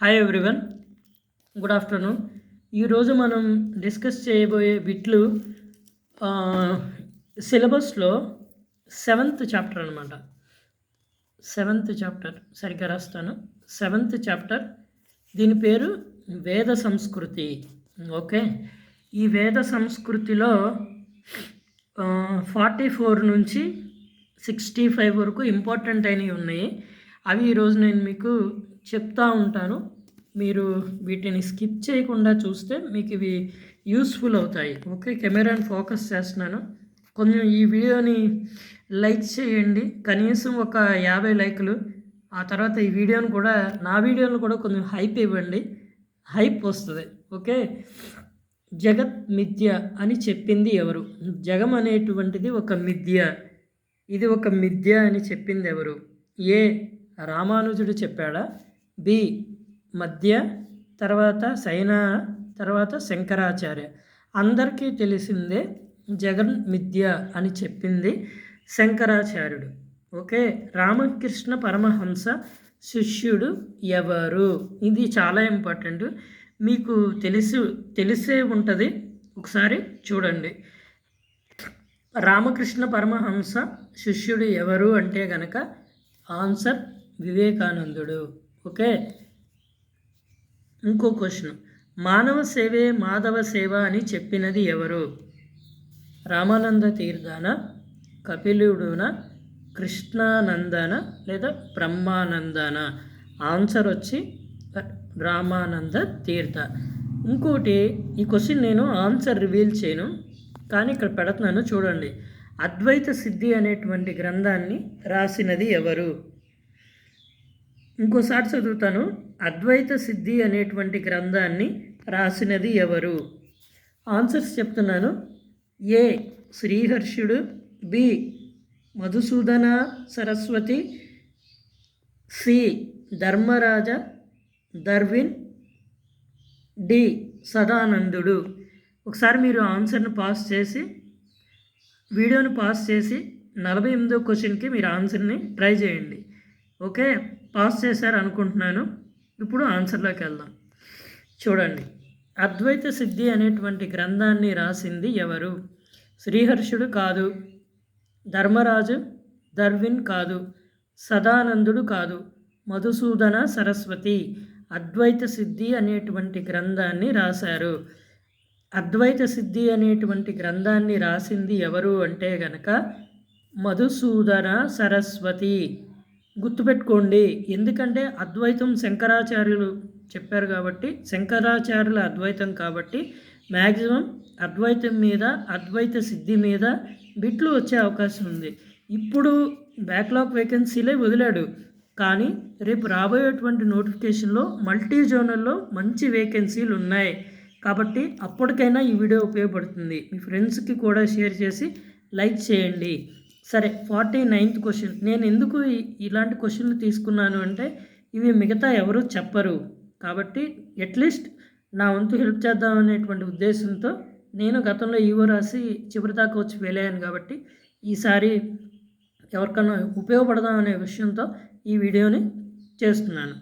Hi everyone good afternoon ఈరోజు మనం discuss చేయబోయే బిట్లు సిలబస్లో సెవెంత్ చాప్టర్ అనమాట సెవెంత్ చాప్టర్ సరిగ్గా రాస్తాను. సెవెంత్ చాప్టర్ దీని పేరు వేద సంస్కృతి. ఓకే? ఈ వేద సంస్కృతిలో ఫార్టీ ఫోర్ నుంచి సిక్స్టీ ఫైవ్ వరకు ఇంపార్టెంట్ అయినవి ఉన్నాయి. అవి ఈరోజు నేను మీకు చెప్తా ఉంటాను. మీరు వీటిని స్కిప్ చేయకుండా చూస్తే మీకు ఇవి యూస్ఫుల్ అవుతాయి. ఓకే కెమెరాని ఫోకస్ చేస్తున్నాను. కొంచెం ఈ వీడియోని లైక్ చేయండి. కనీసం ఒక యాభై లైకులు. ఆ తర్వాత ఈ వీడియోని కూడా నా వీడియోని కూడా కొంచెం హైప్ ఇవ్వండి. హైప్ వస్తుంది. ఓకే? జగత్ మిథ్య అని చెప్పింది ఎవరు? జగం అనేటువంటిది ఒక మిథ్య. ఇది ఒక మిథ్య అని చెప్పింది ఎవరు? ఏ రామానుజుడు చెప్పాడా? బి. మధ్య తర్వాత సైనా తర్వాత శంకరాచార్య. అందరికీ తెలిసిందే జగన్ మిథ్య అని చెప్పింది శంకరాచార్యుడు. ఓకే? రామకృష్ణ పరమహంస శిష్యుడు ఎవరు? ఇది చాలా ఇంపార్టెంట్. మీకు తెలిసి తెలిసే ఉంటుంది. ఒకసారి చూడండి. రామకృష్ణ పరమహంస శిష్యుడు ఎవరు అంటే గనక ఆన్సర్ వివేకానందుడు. ఓకే? ఇంకో క్వశ్చన్. మానవ సేవే మాధవ సేవ అని చెప్పినది ఎవరు? రామానంద తీర్థాన కపిలుడున కృష్ణానందన లేదా బ్రహ్మానందన? ఆన్సర్ వచ్చి రామానంద తీర్థ. ఇంకోటి ఈ క్వశ్చన్ నేను ఆన్సర్ రివీల్ చేయను కానీ ఇక్కడ పెడుతున్నాను చూడండి. అద్వైత సిద్ధి అనేటువంటి గ్రంథాన్ని రాసినది ఎవరు? ఇంకోసారి చదువుతాను. అద్వైత సిద్ధి అనేటువంటి గ్రంథాన్ని రాసినది ఎవరు? ఆన్సర్స్ చెప్తున్నాను. ఏ. శ్రీహర్షుడు. బి. మధుసూదన సరస్వతి. సి. ధర్మరాజ. దర్విన్ డి. సదానందుడు. ఒకసారి మీరు ఆన్సర్ను పాస్ చేసి వీడియోను పాస్ చేసి నలభై ఎనిమిదో క్వశ్చన్కి మీరు ఆన్సర్ని ట్రై చేయండి. ఓకే? పాస్ చేశారు అనుకుంటున్నాను ఇప్పుడు ఆన్సర్లోకి వెళ్దాం. చూడండి. అద్వైత సిద్ధి అనేటువంటి గ్రంథాన్ని రాసింది ఎవరు? శ్రీహర్షుడు కాదు. ధర్మరాజు దర్విన్ కాదు. సదానందుడు కాదు. మధుసూదన సరస్వతి అద్వైత సిద్ధి అనేటువంటి గ్రంథాన్ని రాశారు. అద్వైత సిద్ధి అనేటువంటి గ్రంథాన్ని రాసింది ఎవరు అంటే గనక మధుసూదన సరస్వతి. గుర్తుపెట్టుకోండి. ఎందుకంటే అద్వైతం శంకరాచార్యులు చెప్పారు కాబట్టి శంకరాచార్యుల అద్వైతం కాబట్టి మ్యాక్సిమం అద్వైతం మీద అద్వైత సిద్ధి మీద బిట్లు వచ్చే అవకాశం ఉంది. ఇప్పుడు బ్యాక్లాగ్ వేకెన్సీలే వదిలాడు. కానీ రేపు రాబోయేటువంటి నోటిఫికేషన్లో మల్టీ జోనల్లో మంచి వేకెన్సీలు ఉన్నాయి. కాబట్టి అప్పటికైనా ఈ వీడియో ఉపయోగపడుతుంది. మీ ఫ్రెండ్స్కి కూడా షేర్ చేసి లైక్ చేయండి. సరే ఫార్టీ నైన్త్ క్వశ్చన్. నేను ఎందుకు ఇలాంటి క్వశ్చన్లు తీసుకున్నాను అంటే ఇవి మిగతా ఎవరు చెప్పరు. కాబట్టి అట్లీస్ట్ నా వంతు హెల్ప్ చేద్దాం అనేటువంటి ఉద్దేశంతో నేను గతంలో ఈవో రాసి చివరి దాకా వచ్చి వెళ్ళాను కాబట్టి ఈసారి ఎవరికన్నా ఉపయోగపడదాం అనే విషయంతో ఈ వీడియోని చేస్తున్నాను.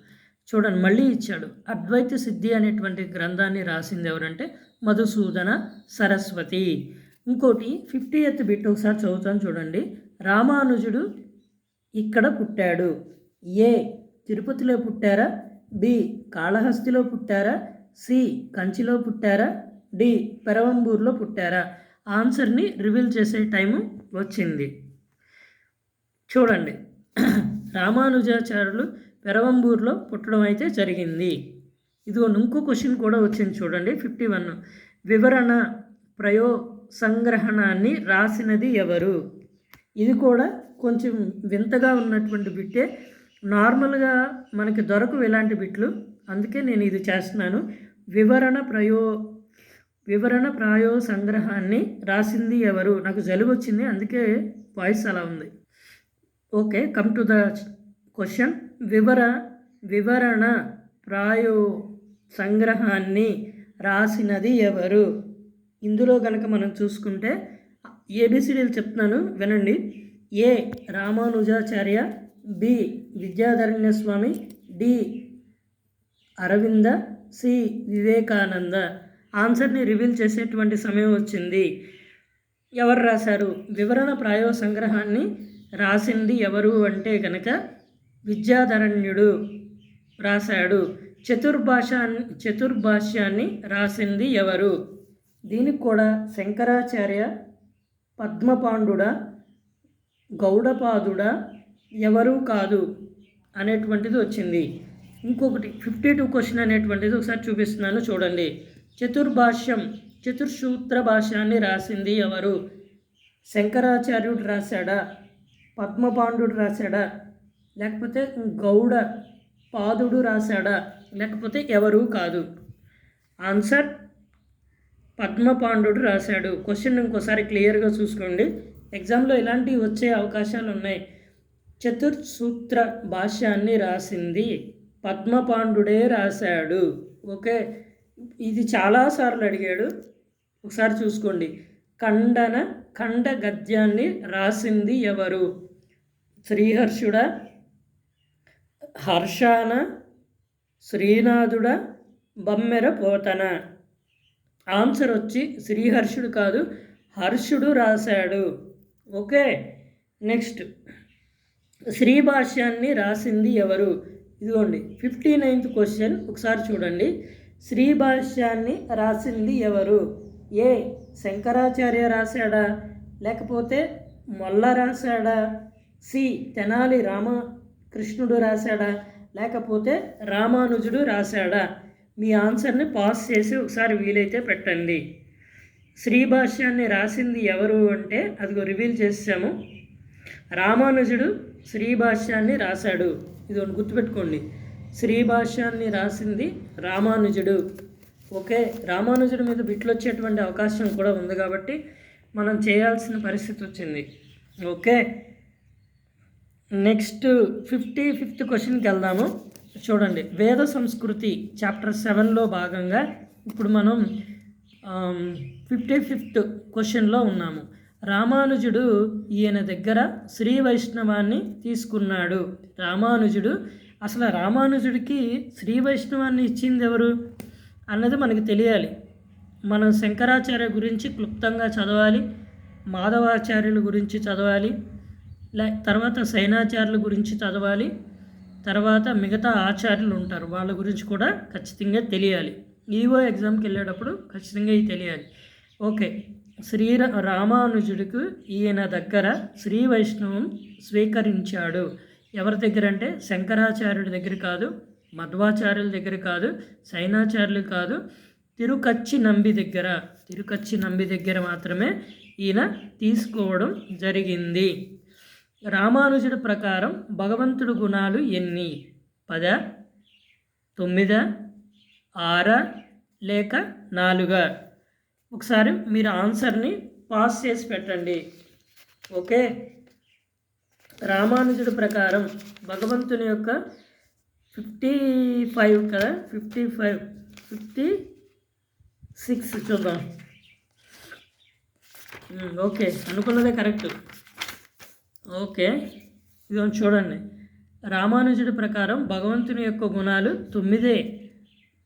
చూడండి మళ్ళీ ఇచ్చాడు. అద్వైత సిద్ధి అనేటువంటి గ్రంథాన్ని రాసింది ఎవరంటే మధుసూదన సరస్వతి. ఇంకోటి ఫిఫ్టీ ఎత్ బిట్ ఒకసారి చదువుతాను చూడండి. రామానుజుడు ఇక్కడ పుట్టాడు. ఏ తిరుపతిలో పుట్టారా? బి కాళహస్తిలో పుట్టారా? సి కంచిలో పుట్టారా? డి పెరవంబూర్లో పుట్టారా? ఆన్సర్ని రివీల్ చేసే టైము వచ్చింది. చూడండి. రామానుజాచార్యులు పెరవంబూర్లో పుట్టడం అయితే జరిగింది. ఇదిగో ఇంకో క్వశ్చన్ కూడా వచ్చింది చూడండి. Fifty one. వివరణ ప్రయో సంగ్రహణాన్ని రాసినది ఎవరు? ఇది కూడా కొంచెం వింతగా ఉన్నటువంటి బిట్టే. నార్మల్గా మనకి దొరకవు ఇలాంటి బిట్లు. అందుకే నేను ఇది చేస్తున్నాను. వివరణ ప్రయో వివరణ ప్రాయో సంగ్రహాన్ని రాసింది ఎవరు? నాకు జలుబు వచ్చింది అందుకే వాయిస్ అలా ఉంది. Okay come to the question. వివర వివరణ ప్రాయో సంగ్రహాన్ని రాసినది ఎవరు? ఇందులో కనుక మనం చూసుకుంటే ఏబిసిడీలు చెప్తున్నాను వినండి. A Ramanujacharya B Vidyaranya Swami D Aravinda C Vivekananda. ఆన్సర్ని రివీల్ చేసేటువంటి సమయం వచ్చింది. ఎవరు రాశారు? వివరణ ప్రాయో సంగ్రహాన్ని రాసింది ఎవరు అంటే కనుక విద్యాధరణ్యుడు రాశాడు. చతుర్భాషా చతుర్భాష్యాన్ని రాసింది ఎవరు? దీనికి కూడా శంకరాచార్య పద్మపాండుడ గౌడపాదుడ ఎవరూ కాదు అనేటువంటిది వచ్చింది. ఇంకొకటి ఫిఫ్టీ టూ క్వశ్చన్ అనేటువంటిది ఒకసారి చూపిస్తున్నాను చూడండి. చతుర్భాష్యం చతుర్సూత్ర భాష్యాన్ని రాసింది ఎవరు? శంకరాచార్యుడు రాశాడా? పద్మపాండుడు రాశాడా? లేకపోతే గౌడ పాదుడు రాశాడా? లేకపోతే ఎవరూ కాదు. ఆన్సర్ పద్మపాండుడు రాశాడు. క్వశ్చన్ ఇంకోసారి క్లియర్గా చూసుకోండి. ఎగ్జామ్లో ఇలాంటివి వచ్చే అవకాశాలు ఉన్నాయి? చతుర్సూత్ర భాష్యాన్ని రాసింది పద్మపాండుడే రాశాడు. ఓకే ఇది చాలాసార్లు అడిగాడు. ఒకసారి చూసుకోండి. ఖండన ఖండ గద్యాన్ని రాసింది ఎవరు? శ్రీహర్షుడ హర్షాన శ్రీనాథుడ బమ్మెర పోతన. ఆన్సర్ వచ్చి శ్రీహర్షుడు కాదు హర్షుడు రాశాడు. Okay next. శ్రీభాష్యాన్ని రాసింది ఎవరు? ఇదిగోండి ఫిఫ్టీ నైన్త్ క్వశ్చన్ ఒకసారి చూడండి. శ్రీభాష్యాన్ని రాసింది ఎవరు? ఏ శంకరాచార్య రాశాడా? లేకపోతే మొల్ల రాశాడా? సి తెనాలి రామకృష్ణుడు రాశాడా? లేకపోతే రామానుజుడు రాశాడా? మీ ఆన్సర్ని పాస్ చేసి ఒకసారి వీలైతే పెట్టండి. శ్రీభాష్యాన్ని రాసింది ఎవరు అంటే అదిగో రివీల్ చేసాము. రామానుజుడు శ్రీభాష్యాన్ని రాశాడు. ఇది ఒకటి గుర్తుపెట్టుకోండి శ్రీభాష్యాన్ని రాసింది రామానుజుడు. ఓకే రామానుజుడి మీద బిట్లు వచ్చేటువంటి అవకాశం కూడా ఉంది కాబట్టి మనం చేయాల్సిన పరిస్థితి వచ్చింది. ఓకే నెక్స్ట్ ఫిఫ్టీ ఫిఫ్త్ క్వశ్చన్కి వెళ్దాము. చూడండి వేద సంస్కృతి చాప్టర్ సెవెన్లో భాగంగా ఇప్పుడు మనం ఫిఫ్టీ ఫిఫ్త్ క్వశ్చన్లో ఉన్నాము. రామానుజుడు ఈయన దగ్గర శ్రీ వైష్ణవాన్ని తీసుకున్నాడు. రామానుజుడు అసలు రామానుజుడికి శ్రీ వైష్ణవాన్ని ఇచ్చింది ఎవరు? అన్నది మనకి తెలియాలి. మనం శంకరాచార్య గురించి క్లుప్తంగా చదవాలి మాధవాచార్యుల గురించి చదవాలి లే తర్వాత సైనాచార్యుల గురించి చదవాలి తర్వాత మిగతా ఆచార్యులు ఉంటారు. వాళ్ళ గురించి కూడా ఖచ్చితంగా తెలియాలి. ఈవో ఎగ్జామ్కి వెళ్ళేటప్పుడు ఖచ్చితంగా ఇది తెలియాలి. ఓకే. శ్రీ రామానుజుడికి ఈయన దగ్గర శ్రీ వైష్ణవం స్వీకరించాడు. ఎవరి దగ్గర అంటే శంకరాచార్యుడి దగ్గర కాదు మధ్వాచార్యుల దగ్గర కాదు సైనాచార్యులు కాదు తిరుకచ్చి నంబి దగ్గర. తిరుకచ్చి నంబి దగ్గర మాత్రమే ఈయన తీసుకోవడం జరిగింది. రామానుజుడి ప్రకారం భగవంతుడు గుణాలు ఎన్ని? పద తొమ్మిద ఆర లేక నాలుగా? ఒకసారి మీరు ఆన్సర్ని పాస్ చేసి పెట్టండి. ఓకే? రామానుజుడి ప్రకారం భగవంతుని యొక్క ఫిఫ్టీ ఫైవ్ కదా? ఫిఫ్టీ ఫైవ్ ఫిఫ్టీ సిక్స్ చూద్దాం. ఓకే అనుకున్నదే కరెక్ట్. ఓకే. ఇది చూడండి. రామానుజుడి ప్రకారం భగవంతుని యొక్క గుణాలు తొమ్మిదే.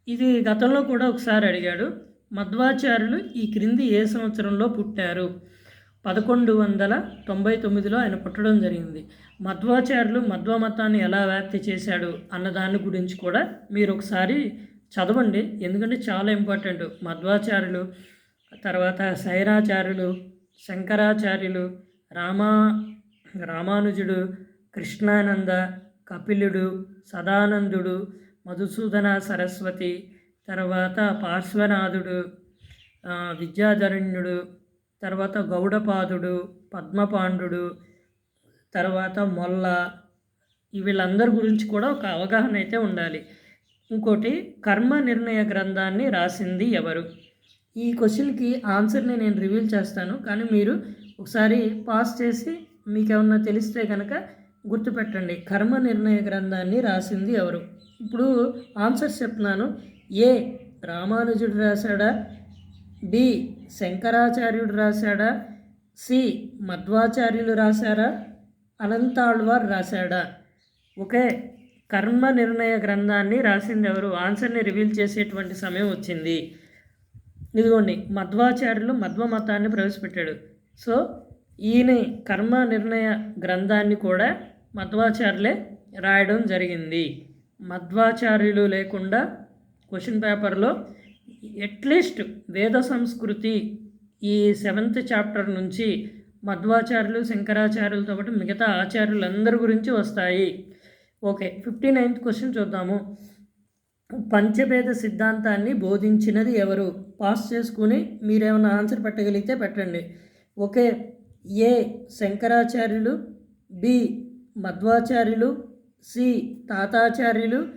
ఇది గతంలో కూడా ఒకసారి అడిగాడు. మధ్వాచార్యులు ఈ క్రింది ఏ సంవత్సరంలో పుట్టారు? పదకొండు వందల తొంభై తొమ్మిదిలో ఆయన పుట్టడం జరిగింది. మధ్వాచార్యులు మధ్వ మతాన్ని ఎలా వ్యాప్తి చేశాడు అన్న దాని గురించి కూడా మీరు ఒకసారి చదవండి. ఎందుకంటే చాలా ఇంపార్టెంట్. మధ్వాచార్యులు తర్వాత శైరాచార్యులు శంకరాచార్యులు రామా రామానుజుడు కృష్ణానంద కపిలుడు సదానందుడు మధుసూదన సరస్వతి తర్వాత పార్శ్వనాథుడు విద్యాధరణ్యుడు తర్వాత గౌడపాదుడు పద్మపాండుడు తర్వాత మొల్ల. వీళ్ళందరి గురించి కూడా ఒక అవగాహన అయితే ఉండాలి. ఇంకోటి కర్మ నిర్ణయ గ్రంథాన్ని రాసింది ఎవరు? ఈ క్వశ్చన్కి ఆన్సర్ని నేను రివీల్ చేస్తాను. కానీ మీరు ఒకసారి పాస్ చేసి మీకు ఏమన్నా తెలిస్తే కనుక గుర్తుపెట్టండి. కర్మ నిర్ణయ గ్రంథాన్ని రాసింది ఎవరు? ఇప్పుడు ఆన్సర్స్ చెప్తున్నాను. ఏ. రామానుజుడు రాశాడా? బి. శంకరాచార్యుడు రాశాడా? సి. మధ్వాచార్యులు రాశారా? అనంతాళ్వార్ రాశాడా? ఓకే. కర్మ నిర్ణయ గ్రంథాన్ని రాసింది ఎవరు? ఆన్సర్ని రివీల్ చేసేటువంటి సమయం వచ్చింది. ఇదిగోండి. మధ్వాచార్యులు మధ్వ మతాన్ని ప్రవేశపెట్టాడు. సో ఈయన కర్మ నిర్ణయ గ్రంథాన్ని కూడా మధ్వాచార్యులే రాయడం జరిగింది. మధ్వాచార్యులు లేకుండా క్వశ్చన్ పేపర్లో అట్లీస్ట్ వేద సంస్కృతి ఈ సెవెంత్ చాప్టర్ నుంచి మధ్వాచార్యులు శంకరాచార్యులతో పాటు మిగతా ఆచార్యులందరి గురించి వస్తాయి. ఓకే ఫిఫ్టీ నైన్త్ క్వశ్చన్ చూద్దాము. పంచభేద సిద్ధాంతాన్ని బోధించినది ఎవరు? పాస్ చేసుకుని మీరేమైనా ఆన్సర్ పెట్టగలిగితే పెట్టండి. ఓకే ఏ శంకరాచార్యులు బి మధ్వాచార్యులు సి తాతాచార్యులు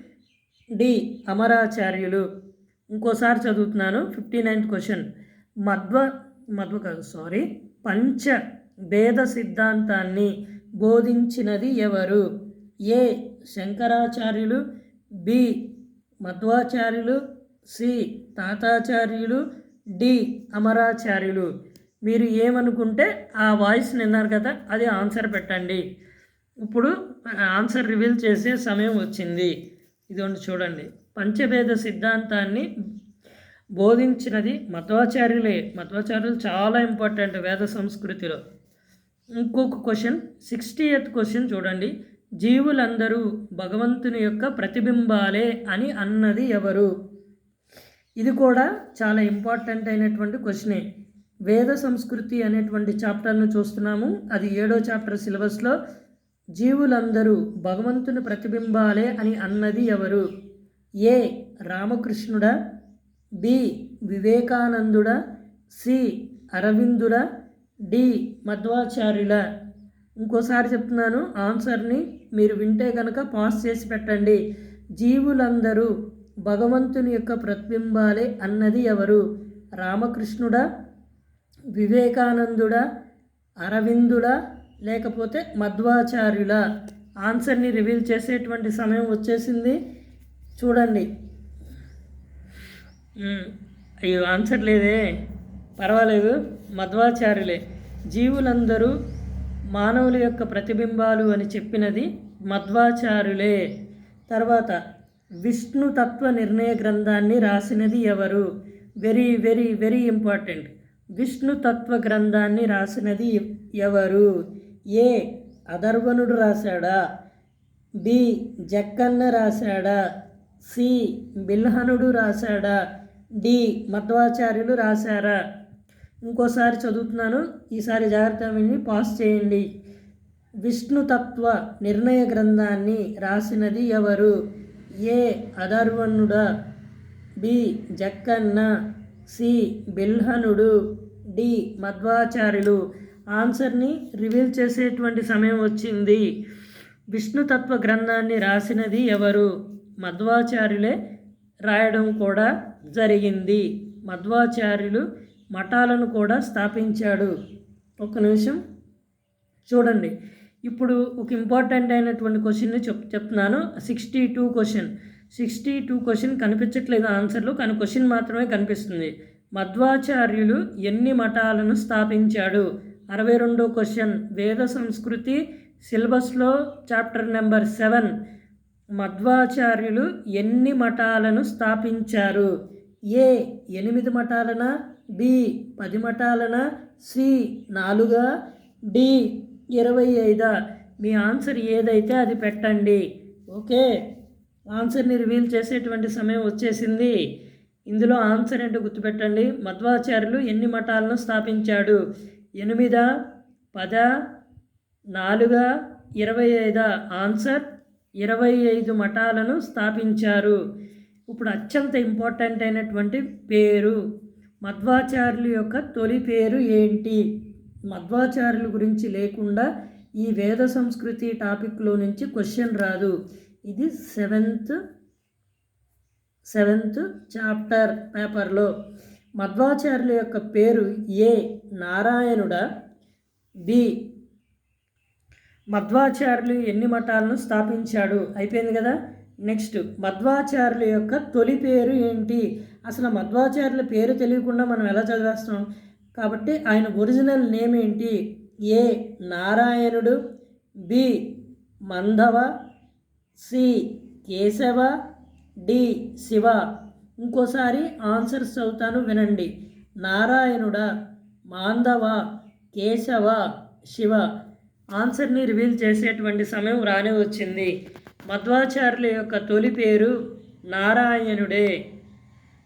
డి అమరాచార్యులు. ఇంకోసారి చదువుతున్నాను. Fifty ninth question. Madhva Madhva కాదు సారీ పంచ భేద సిద్ధాంతాన్ని బోధించినది ఎవరు? ఏ శంకరాచార్యులు బి మధ్వాచార్యులు సి తాతాచార్యులు డి అమరాచార్యులు. మీరు ఏమనుకుంటే ఆ వాయిస్ విన్నారు కదా అది ఆన్సర్ పెట్టండి. ఇప్పుడు ఆన్సర్ రివీల్ చేసే సమయం వచ్చింది. ఇదిగోండి చూడండి. పంచభేద సిద్ధాంతాన్ని బోధించినది మధ్వాచార్యులే. మధ్వాచార్యులు చాలా ఇంపార్టెంట్ వేద సంస్కృతిలో. ఇంకొక క్వశ్చన్ సిక్స్టీ ఎయిత్ క్వశ్చన్ చూడండి. జీవులందరూ భగవంతుని యొక్క ప్రతిబింబాలే అని అన్నది ఎవరు? ఇది కూడా చాలా ఇంపార్టెంట్ అయినటువంటి క్వశ్చనే. వేద సంస్కృతి అనేటువంటి చాప్టర్ను చూస్తున్నాము. అది ఏడో చాప్టర్ సిలబస్లో జీవులందరూ భగవంతుని ప్రతిబింబాలే అని అన్నది ఎవరు? ఏ. రామకృష్ణుడా బి. వివేకానందుడా సి. అరవిందుడా డి. మధ్వాచార్యుల. ఇంకోసారి చెప్తున్నాను ఆన్సర్ని మీరు వింటే కనుక పాస్ చేసి పెట్టండి. జీవులందరూ భగవంతుని యొక్క ప్రతిబింబాలే అన్నది ఎవరు? రామకృష్ణుడా వివేకానందుడా అరవిందుడా లేకపోతే మధ్వాచార్యుల ఆన్సర్ని రివీల్ చేసేటువంటి సమయం వచ్చేసింది. చూడండి. అయ్యో ఆన్సర్ లేదే. పర్వాలేదు. మధ్వాచార్యులే. జీవులందరూ మానవుల యొక్క ప్రతిబింబాలు అని చెప్పినది మధ్వాచార్యులే. తర్వాత విష్ణు తత్వ నిర్ణయ గ్రంథాన్ని రాసినది ఎవరు? Very very very important. Vishnu Tattva గ్రంథాన్ని రాసినది ఎవరు? ఏ. అధర్వణుడు రాశాడా? బి. జక్కన్న రాశాడా? సి. బిల్హనుడు రాశాడా? డి. మధ్వాచార్యులు రాశారా? ఇంకోసారి చదువుతున్నాను. ఈసారి జాగ్రత్త విని పాస్ చేయండి. విష్ణుతత్వ నిర్ణయ గ్రంథాన్ని రాసినది ఎవరు? ఏ. అధర్వణుడా? బి. జక్కన్న? సి. బిల్హనుడు డి మధ్వాచార్యులు. ఆన్సర్ని రివీల్ చేసేటువంటి సమయం వచ్చింది. విష్ణుతత్వ గ్రంథాన్ని రాసినది ఎవరు? మధ్వాచార్యులే రాయడం కూడా జరిగింది. మధ్వాచార్యులు మఠాలను కూడా స్థాపించాడు. ఒక నిమిషం. చూడండి. ఇప్పుడు ఒక ఇంపార్టెంట్ అయినటువంటి క్వశ్చన్ని చెప్ చెప్తున్నాను. Sixty two question. Sixty two question కనిపించట్లేదు ఆన్సర్లు కానీ క్వశ్చన్ మాత్రమే కనిపిస్తుంది. మధ్వాచార్యులు ఎన్ని మఠాలను స్థాపించాడు? అరవై రెండో క్వశ్చన్. వేద సంస్కృతి సిలబస్లో చాప్టర్ నెంబర్ సెవెన్. మధ్వాచార్యులు ఎన్ని మఠాలను స్థాపించారు? ఏ ఎనిమిది మఠాలన? బి పది మఠాలన? సి నాలుగా? డి ఇరవై ఐదా? మీ ఆన్సర్ ఏదైతే అది పెట్టండి. ఓకే. ఆన్సర్ని రివీల్ చేసేటువంటి సమయం వచ్చేసింది. ఇందులో ఆన్సర్ ఏంటో గుర్తుపెట్టండి. మధ్వాచార్యులు ఎన్ని మఠాలను స్థాపించాడు? ఎనిమిద పద నాలుగ ఇరవై ఐదు ఆన్సర్ ఇరవై ఐదు మఠాలను స్థాపించారు. ఇప్పుడు అత్యంత ఇంపార్టెంట్ అయినటువంటి పేరు మధ్వాచార్యులు యొక్క తొలి పేరు ఏంటి? మధ్వాచార్యుల గురించి లేకుండా ఈ వేద సంస్కృతి టాపిక్లో నుంచి క్వశ్చన్ రాదు. ఇది సెవెంత్ సెవెంత్ చాప్టర్ పేపర్లో మధ్వాచార్యుల యొక్క పేరు ఏ నారాయణుడా బి మధ్వాచార్యులు ఎన్ని మఠాలను స్థాపించాడు? అయిపోయింది కదా? నెక్స్ట్ మధ్వాచార్యుల యొక్క తొలి పేరు ఏంటి? అసలు మధ్వాచార్యుల పేరు తెలియకుండా మనం ఎలా చదివేస్తాం కాబట్టి ఆయన ఒరిజినల్ నేమ్ ఏంటి? ఏ నారాయణుడు బి మంధవ సి కేశవ డి శివ. ఇంకోసారి ఆన్సర్స్ చదువుతాను వినండి. నారాయణుడ మాంధవ కేశవ శివ. ఆన్సర్ని రివీల్ చేసేటువంటి సమయం రానే వచ్చింది. మధ్వాచార్యుల యొక్క తొలి పేరు నారాయణుడే.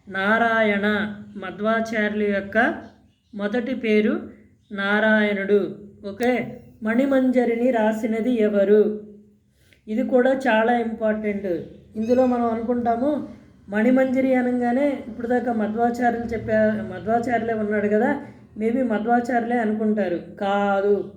నారాయణ మధ్వాచార్యుల యొక్క మొదటి పేరు నారాయణుడు. ఓకే? మణిమంజరిని రాసినది ఎవరు? ఇది కూడా చాలా ఇంపార్టెంట్. ఇందులో మనం అనుకుంటాము మణిమంజరి అనగానే ఇప్పుడు దాకా మధ్వాచార్యులు చెప్పా మధ్వాచార్యులే ఉన్నాడు కదా మేబీ మధ్వాచార్యులే అనుకుంటారు. కాదు.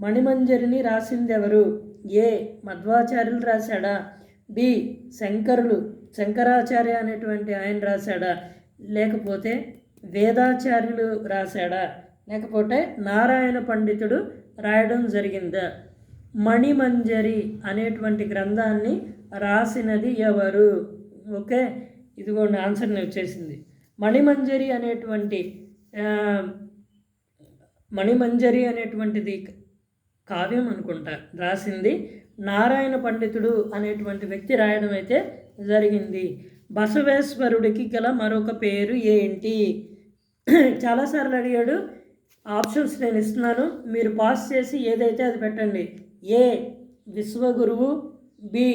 మణిమంజరిని రాసింది ఎవరు ఏ. మధ్వాచార్యులు రాశాడా? బి. శంకరులు. శంకరాచార్య అనేటువంటి ఆయన రాశాడా? లేకపోతే వేదాచార్యులు రాశాడా? లేకపోతే నారాయణ పండితుడు రాయడం జరిగిందా? మణిమంజరి అనేటువంటి గ్రంథాన్ని రాసినది ఎవరు? ఓకే? ఇదిగోండి ఆన్సర్ని వచ్చేసింది. మణిమంజరి అనేటువంటి మణిమంజరి అనేటువంటిది కావ్యం అనుకుంటా. రాసింది నారాయణ పండితుడు అనేటువంటి వ్యక్తి రాయడం అయితే జరిగింది. బసవేశ్వరుడికి గల మరొక పేరు ఏంటి? చాలాసార్లు అడిగాడు. ఆప్షన్స్ నేను ఇస్తున్నాను. మీరు పాస్ చేసి ఏదైతే అది పెట్టండి. ఏ విశ్వగురువు బి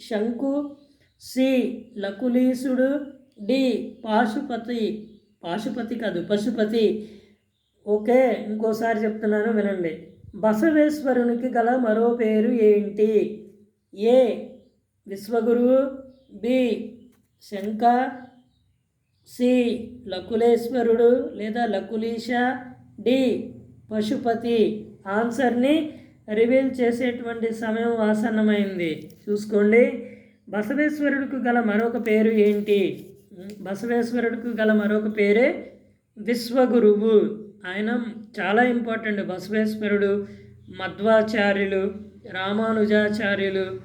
శంకు సి. లకులీసుడు డి. పాశుపతి. పాశుపతి కాదు పశుపతి. ఓకే ఇంకోసారి చెప్తున్నాను వినండి. బసవేశ్వరునికి గల మరో పేరు ఏంటి? ఏ. విశ్వగురువు బి. శంక సి. లకులేశ్వరుడు లేదా లకులీష డి. పశుపతి. ఆన్సర్ని రివీల్ చేసేటువంటి సమయం ఆసన్నమైంది. చూసుకోండి. బసవేశ్వరుడికి గల మరొక పేరు ఏంటి? బసవేశ్వరుడికి గల మరొక పేరే విశ్వగురువు. ఆయన చాలా ఇంపార్టెంట్. బసవేశ్వరుడు మధ్వాచార్యులు రామానుజాచార్యులు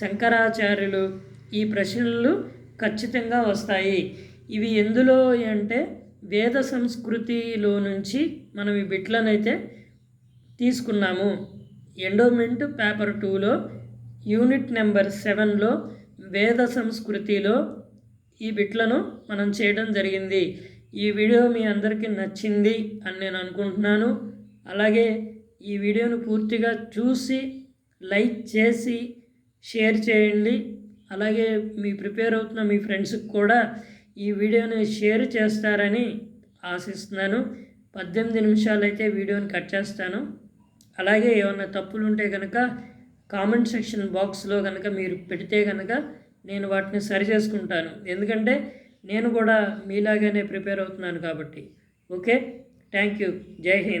శంకరాచార్యులు ఈ ప్రశ్నలు ఖచ్చితంగా వస్తాయి. ఇవి ఎందులో అంటే వేద సంస్కృతిలో నుంచి మనం ఈ బిట్లనైతే తీసుకున్నాము. ఎండోమెంట్ పేపర్ టూలో యూనిట్ నెంబర్ సెవెన్లో వేద సంస్కృతిలో ఈ బిట్లను మనం చేయడం జరిగింది. ఈ వీడియో మీ అందరికీ నచ్చింది అని నేను అనుకుంటున్నాను. అలాగే ఈ వీడియోను పూర్తిగా చూసి లైక్ చేసి షేర్ చేయండి. అలాగే మీ ప్రిపేర్ అవుతున్న మీ ఫ్రెండ్స్కి కూడా ఈ వీడియోని షేర్ చేస్తారని ఆశిస్తున్నాను. పద్దెనిమిది నిమిషాలు అయితే వీడియోని కట్ చేస్తాను. అలాగే ఏమైనా తప్పులు ఉంటే కనుక కామెంట్ సెక్షన్ బాక్స్లో కనుక మీరు పెడితే కనుక నేను వాటిని సరి చేసుకుంటాను. ఎందుకంటే నేను కూడా మీలాగానే ప్రిపేర్ అవుతున్నాను కాబట్టి. ఓకే? థ్యాంక్ యూ జై హింద్.